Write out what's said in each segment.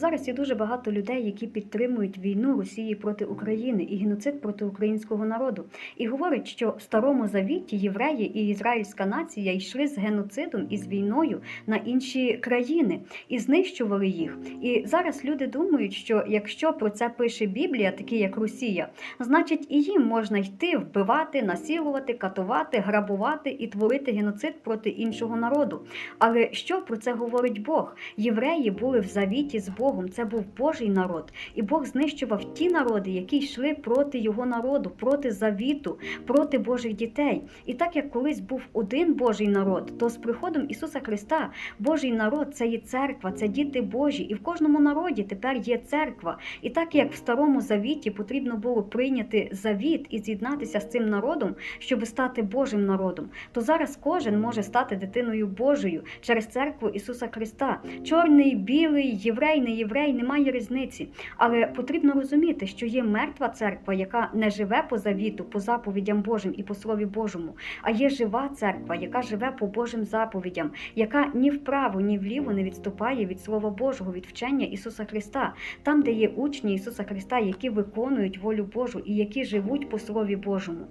Зараз є дуже багато людей, які підтримують війну Росії проти України і геноцид проти українського народу, і говорять, що в старому завіті євреї і ізраїльська нація йшли з геноцидом і з війною на інші країни і знищували їх. І зараз люди думають, що якщо про це пише Біблія, такі як Росія, значить і їм можна йти вбивати, насилувати, катувати, грабувати і творити геноцид проти іншого народу. Але що про це говорить Бог? Євреї були в завіті з Богом. Це був Божий народ, і Бог знищував ті народи, які йшли проти його народу, проти завіту, проти Божих дітей. І так як колись був один Божий народ, то з приходом Ісуса Христа Божий народ це є церква, це діти Божі, і в кожному народі тепер є церква. І так як в старому завіті потрібно було прийняти завіт і з'єднатися з цим народом, щоб стати Божим народом, то зараз кожен може стати дитиною Божою через церкву Ісуса Христа. Чорний, білий, єврей, не єврей, немає різниці. Але потрібно розуміти, що є мертва церква, яка не живе по завіту, по заповідям Божим і по Слові Божому, а є жива церква, яка живе по Божим заповідям, яка ні вправо, ні вліво не відступає від Слова Божого, від вчення Ісуса Христа, там, де є учні Ісуса Христа, які виконують волю Божу і які живуть по Слові Божому.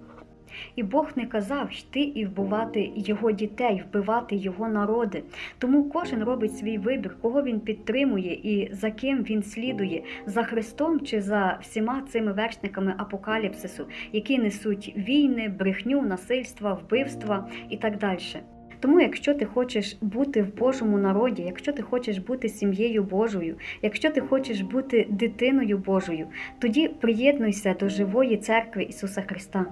І Бог не казав йти і вбивати його дітей, вбивати його народи. Тому кожен робить свій вибір, кого він підтримує і за ким він слідує, за Христом чи за всіма цими вершниками апокаліпсису, які несуть війни, брехню, насильства, вбивства і так далі. Тому, якщо ти хочеш бути в Божому народі, якщо ти хочеш бути сім'єю Божою, якщо ти хочеш бути дитиною Божою, тоді приєднуйся до живої церкви Ісуса Христа.